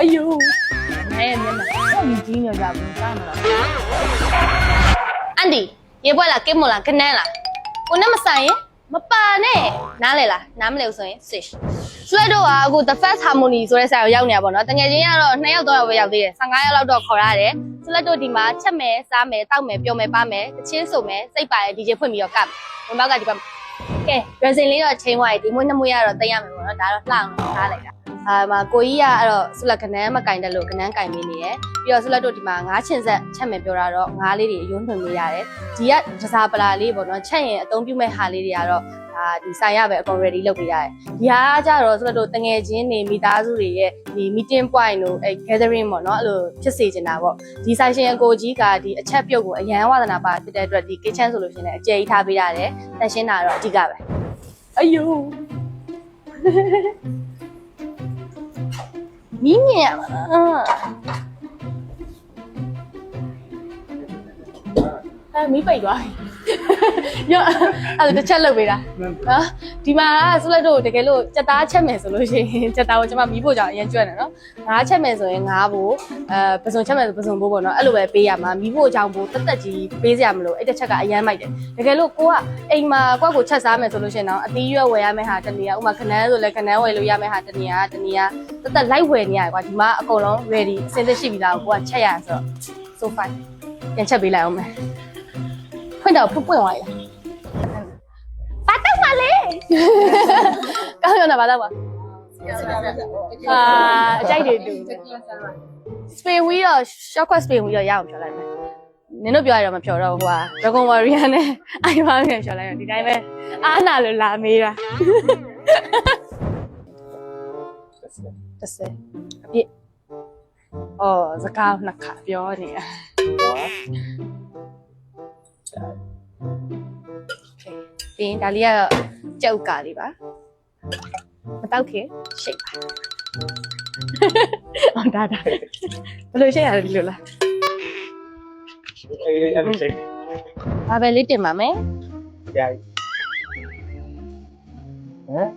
အယိုးအဲမျက်နှာဆောက်ကြီးနေကြဘူးစားမလားအန်ဒီရေပွဲလားကင်းမလားခနန်းလားကိုနဲ့မဆိုင်ရင်မပါနဲ့နားလေလားနားမလဲဘူးဆိုရင် switch ဆွဲတော့ကအခု the first harmony ဆိုတဲ့ဆိုင်ကိုရောက်နေတာပေါ့နော်တကယ်ချင်းကတော့2ယောက်3ယောက်ပဲရောက်သေးတယ်15ယောက်လောက်တော့ခေါ်ရတယ်ဆွဲတော့ဒီမှာချက်မယ်စားမယ်တောက်မယ်ပျော်မယ်ပါမယ်တချင်းစုံမယ်စိတ်ပါရဲ့ DJ ဖွင့်ပြီးတော့ကပ်မယ်ဘုံဘက်ကဒီဘက်ကဲ dressing လေးတော့ချိန်သွားပြီဒီမွေးနှမွေးကတော့တင်ရမယ်ပေါ့နော်ဒါတော့လှအောင်ထားလိုက်တာ အာမှာကိုကြီးကအဲ့တော့ဆုလက်ကနန်းမကင်တယ်လို့ကနန်းကင်ပေးနေရယ်ပြီးတော့ဆုလက်တို့ဒီမှာငါးချင်ဆက်ချက်မယ်ပြောတာတော့ငါးလေးတွေအယွန်းထွင်ပေးရတယ်ဒီကဒစားပလာလေးပေါ့နော်ချက်ရင်အသုံးပြုမဲ့ဟာလေးတွေကတော့ဒါဒီဆိုင်ရပဲအကုန် ready လုပ်ပေးရတယ်ဒီဟာကကြတော့ဆုလက်တို့တငယ်ချင်းနေမိသားစုတွေရဲ့ဒီ meeting point တို့အဲ gathering ပေါ့နော်အဲ့လိုဖြစ်စေချင်တာပေါ့ဒီဆိုင်ရှင်အကိုကြီးကဒီအချက်ပြုတ်ကိုအရန်ဝါသနာပါဖြစ်တဲ့အတွက်ဒီ kitchen ဆိုလို့ရှိရင်လည်းအကျယ်ကြီးထားပေးရတယ်တန်ရှင်းတာတော့အဓိကပဲအယိုး မင်းမြင်ရမှာလားအဲမီးပိတ်သွားပြီ ရောအဲ့ဒါတစ်ချက်လုပ်ပေးတာနော်ဒီမှာကဆိုလိုက်တော့တကယ်လို့စက်သားချက်မယ်ဆိုလို့ရှိရင်စက်သားကိုကျွန်မမီးဖို့ကြောင့်အရင်ကျွတ်နေနော်ငါးချက်မယ်ဆိုရင်ငါးဖို့အဲပစုံချက်မယ်ဆိုပစုံဖို့ပေါ့နော်အဲ့လိုပဲပေးရမှာမီးဖို့ကြောင့်ဖို့တက်တက်ကြီးပေးစရာမလိုအဲ့တစ်ချက်ကအရန်မိုက်တယ်တကယ်လို့ကိုကအိမ်မှာကိုယ့်ကိုချက်စားမယ်ဆိုလို့ရှိရင်တော့အသီးရွက်ဝယ်ရမယ့်ဟာတနေရာဥပမာခနန်းဆိုလဲခနန်းဝယ်လို့ရမယ့်ဟာတနေရာတနေရာတက်တက်လိုက်ဝယ်နေရတယ်ကွာဒီမှာအကုန်လုံး ready အစင်းသက်ရှိပြီလားကိုကချက်ရဆိုတော့ so fine ပြန်ချက်ပေးလိုက်အောင်မယ် ဖွင့်တော့ဖွင့်ပွင့်သွားရဘာတော့မလဲကောင်းရတာဘာတော့ပါအာအကြိုက်တွေတူစပင်ဝီတော့ short quest စပင်ဝီတော့ရအောင်ပြောလိုက်မယ်နင်တို့ပြောရတော့မပြောတော့ဘူးကွာ Dragon Warrior နဲ့ Iron နဲ့ပြောလိုက်တော့ဒီတိုင်းပဲအားနာလို့လာမေးတာတစ်စက်အပြစ်အော်စကားနှစ်ခါပြောနေတာ ပြီးရင်ဒါလေးကကြောက်ကာလေးပါမတောက်ခင်ရှိတ်ပါအော်ဒါဒါဘယ်လိုရှိတ်ရတယ်ဒီလိုလားအေးအဲ့ဒါစိတ်ဘာပဲလေးတင်ပါမယ်ကြာပြီဟမ်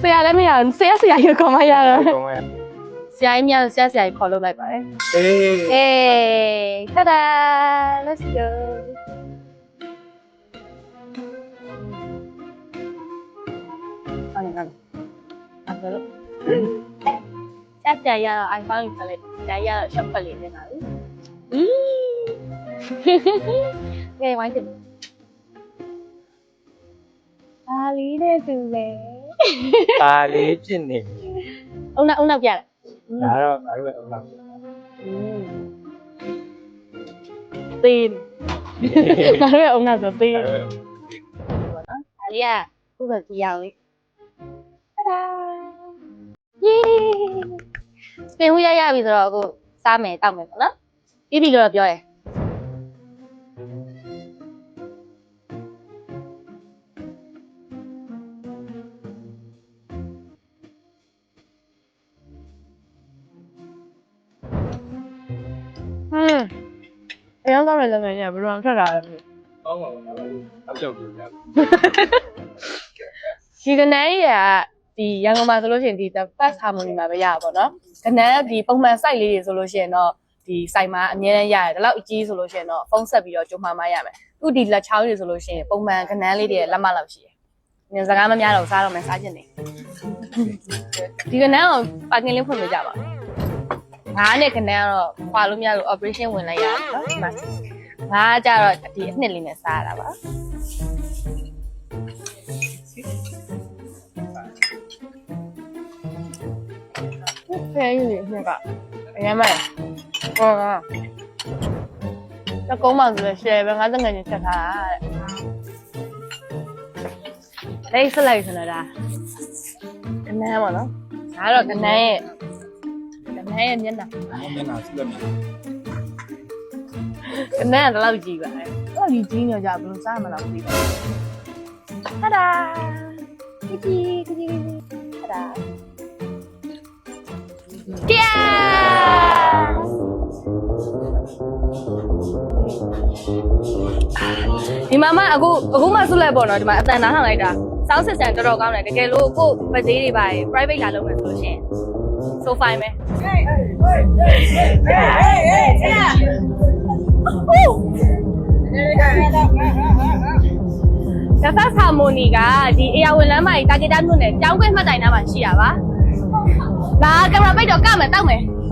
ဆရာလည်းမရဘူးဆရာဆရာရကောမရတော့ကောင်းရဆရာကြီးများဆရာဆရာကြီးခေါ်လုပ်လိုက်ပါတယ်အေးဟေးတာဒါ let's go အော်ငါအဲ့ဒါလို့ဆက်ကြရတော့ iPhone ကိုလည်းကြာရတော့ shop လေးနေတာလေအီးကဲဝိုင်းတင်ပါလီနဲ့တူလေပါလေးဖြစ်နေပြီအုံနောက်အုံနောက်ပြလိုက်ဒါ တော့ငါတို့ပဲဟုတ်လားသေးငါတို့ရဲ့အုံနောက်ဆိုသေးဒါလေးကခုကကြည့်အောင်လေတာယေးစပင်ဝီရရပြီဆိုတော့အခုစားမယ်တောက်မယ်ပေါ့နော်ပြီးပြီလို့တော့ပြောရယ်ဟမ်အရင်တော့လည်းလည်းညဘယ်တော့ထွက်လာလဲကောင်းပါဘူးအပြောက်ပြရဒီကနန်းကြီးက ဒီရန်ကုန်မှာဆိုလို့ရှိရင်ဒီ the first harmony မှာပဲရတာပေါ့နော်ကနန်းဒီပုံမှန် site လေးတွေဆိုလို့ရှိရင်တော့ဒီ site မှာအများကြီးရတယ်ဒါလောက်အကြီးဆိုလို့ရှိရင်တော့ဖုန်းဆက်ပြီးတော့ကြုံမှမရမယ်သူဒီလက်ချောင်းတွေဆိုလို့ရှိရင်ပုံမှန်ကနန်းလေးတွေလက်မလောက်ရှိတယ်ငင်စကားမများတော့စားတော့မယ်စားချင်တယ်ဒီကနန်းကိုပါကင်လေးဖွင့်ပေးကြပါငါးနဲ့ကနန်းကတော့ခွာလို့မရလို့ operation ဝင်လိုက်ရတယ်နော်ဒီမှာငါကကြတော့ဒီအနှစ်လေးနဲ့စားရတာပါ ဖဲယူနေနှစ်ကအရင်မဲ့ဟောကတကုန်းမှဆိုလို့ရှယ်ပဲငါတငယ်ချင်းချက်ထားတာတဲ့လိတ်စလိုက်စနေတာကနန်းပါနော်ဒါတော့ကနန်းရဲ့ကနန်းရဲ့မျက်နှာမျက်နှာစလက်မြင်ကနန်းကလည်းကြည့်ပါလေတော့ဒီကြီးညကြဘယ်လိုစားမလားမသိဘူးဟာဒါကကြီးက ဒီမှာမှအခုအခုမှဆုလိုက်ပေါ့နော်ဒီမှာအတန်နားထောင်လိုက်တာစောင်းစစ်ဆန်တော်တော်ကောင်းတယ်တကယ်လို့ကိုပဈေးတွေပါ private လာလုပ်မယ်ဆိုလို့ရှင်ဆိုဖိုင်မယ်ဒါဖတ်ဟာမိုနီကဒီအေယာဝင်လမ်းမကြီးတာဂီတာမြို့နယ်ကျောင်းခွဲမှတ်တိုင်နားမှာရှိတာပါ။လာကင်မရာပိတ်တော့ကမယ်တောက်မယ်။